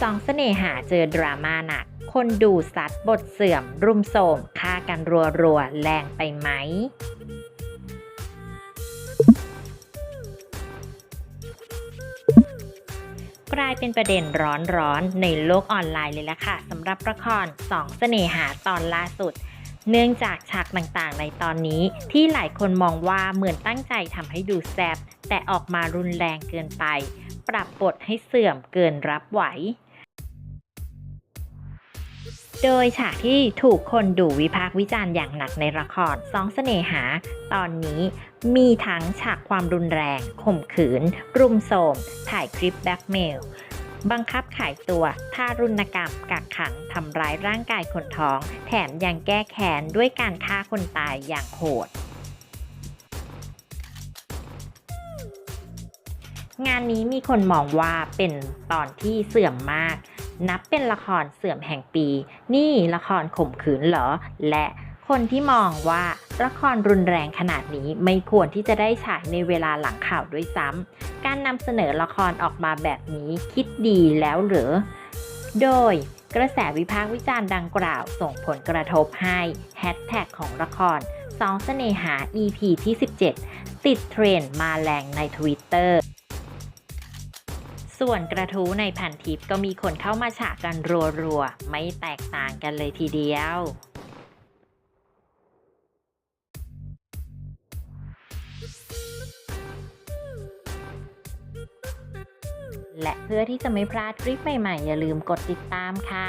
สองเสน่หาเจอดราม่าหนัก คนดูซัดบทเสื่อม รุมโสมฆ่ากันรัวๆ แรงไปไหมกลายเป็นประเด็นร้อนๆ ในโลกออนไลน์เลยละค่ะสำหรับละครสองเสน่หาตอนล่าสุด เนื่องจากฉากต่างๆ ในตอนนี้ที่หลายคนมองว่าเหมือนตั้งใจทำให้ดูแซบแต่ออกมารุนแรงเกินไป ปรับบทให้เสื่อมเกินรับไหว โดยฉากที่ถูกคนดูวิพากษ์วิจารณ์อย่างหนักในละครสองเสน่หา ตอนนี้มีทั้งฉากความรุนแรง ข่มขืน รุมโทมถ่ายคลิปแบล็กเมลบังคับขายตัวทารุณกรรม กักขัง ทำร้ายร่างกายคนท้อง แถมยังแก้แค้นด้วยการฆ่าคนตายอย่างโหด งานนี้มีคนมองว่าเป็นตอนที่เสื่อมมาก นับเป็นละครเสื่อมแห่งปี นี่ละครข่มขืนเหรอ และคนที่มองว่าละครรุนแรงขนาดนี้ไม่ควรที่จะได้ฉายในเวลาหลังข่าวด้วยซ้ำ การนำเสนอละครออกมาแบบนี้คิดดีแล้วหรือ โดยกระแสวิพากษ์วิจารณ์ดังกล่าวส่งผลกระทบให้แฮชแท็กของละครสองเสน่หา EP ที่ 17 ติดเทรนด์มาแรงใน Twitter ส่วนกระทู้ในพันทิปก็มีคนเข้ามาฉะกันรัวๆ ไม่แตกต่างกันเลยทีเดียวและเพื่อที่จะไม่พลาดคลิปใหม่ๆ อย่าลืมกดติดตามค่ะ